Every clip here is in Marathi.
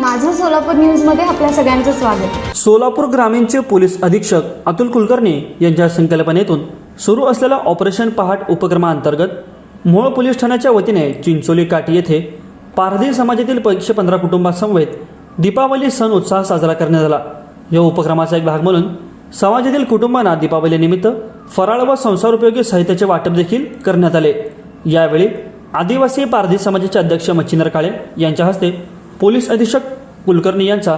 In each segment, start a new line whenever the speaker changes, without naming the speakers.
माझं सोलापूर न्यूजमध्ये आपल्या सगळ्यांचं स्वागत.
सोलापूर ग्रामीणचे पोलीस अधीक्षक अतुल कुलकर्णी यांच्या संकल्पनेतून सुरू असलेल्या ऑपरेशन पहाट उपक्रमाअंतर्गत मोळ पोलीस ठाण्याच्या वतीने चिंचोली काठी येथे पारधी समाजातील पैशे पंधरा कुटुंबासमवेत दीपावली सण उत्साह साजरा करण्यात आला. या उपक्रमाचा एक भाग म्हणून समाजातील कुटुंबांना दीपावलीनिमित्त फराळ व संसारोपयोगी साहित्याचे वाटप देखील करण्यात आले. यावेळी आदिवासी पारधी समाजाचे अध्यक्ष मच्छिंद्र काळे यांच्या हस्ते पोलीस अधीक्षक कुलकर्णी यांचा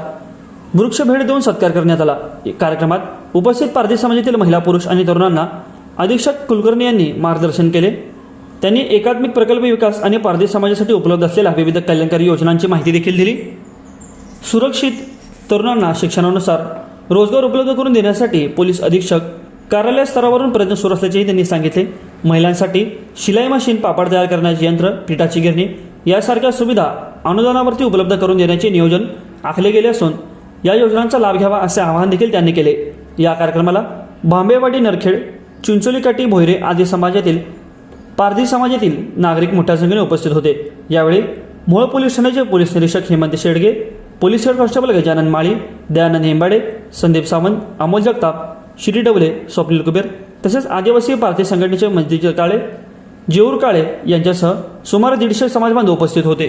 वृक्ष भेट देऊन सत्कार करण्यात आला. या कार्यक्रमात उपस्थित पारधी समाजातील महिला पुरुष आणि तरुणांना अधीक्षक कुलकर्णी यांनी मार्गदर्शन केले. त्यांनी एकात्मिक प्रकल्प विकास आणि पारधी समाजासाठी उपलब्ध असलेल्या विविध कल्याणकारी योजनांची माहिती देखील दिली. सुरक्षित तरुणांना शिक्षणानुसार रोजगार उपलब्ध करून देण्यासाठी पोलीस अधीक्षक कार्यालय स्तरावरून प्रयत्न सुरू असल्याचेही त्यांनी सांगितले. महिलांसाठी शिलाई मशीन पापड तयार करण्याचे यंत्र पिठाची गिरणी यासारख्या सुविधा अनुदानावरती उपलब्ध करून देण्याचे नियोजन आखले गेले असून या योजनांचा लाभ घ्यावा असे आवाहन देखील त्यांनी केले. या कार्यक्रमाला बांबेवाडी नरखेड चिंचोलीकाठी भोयरे आदी समाजातील पारधी समाजातील नागरिक मोठ्या संख्येने उपस्थित होते. यावेळी मोहोळ पोलीस ठाण्याचे पोलीस निरीक्षक Hemant Shedge police head constable Gajanan Mali Dayanand Hembade Sandeep Sawant Amol Jagtap Shri Dawale Swapnil Kuber तसेच आदिवासी पारधी संघटनेचे मंत्रीचे काळे जेऊर काळे यांच्यासह सुमारे दीडशे समाजबांधव उपस्थित होते.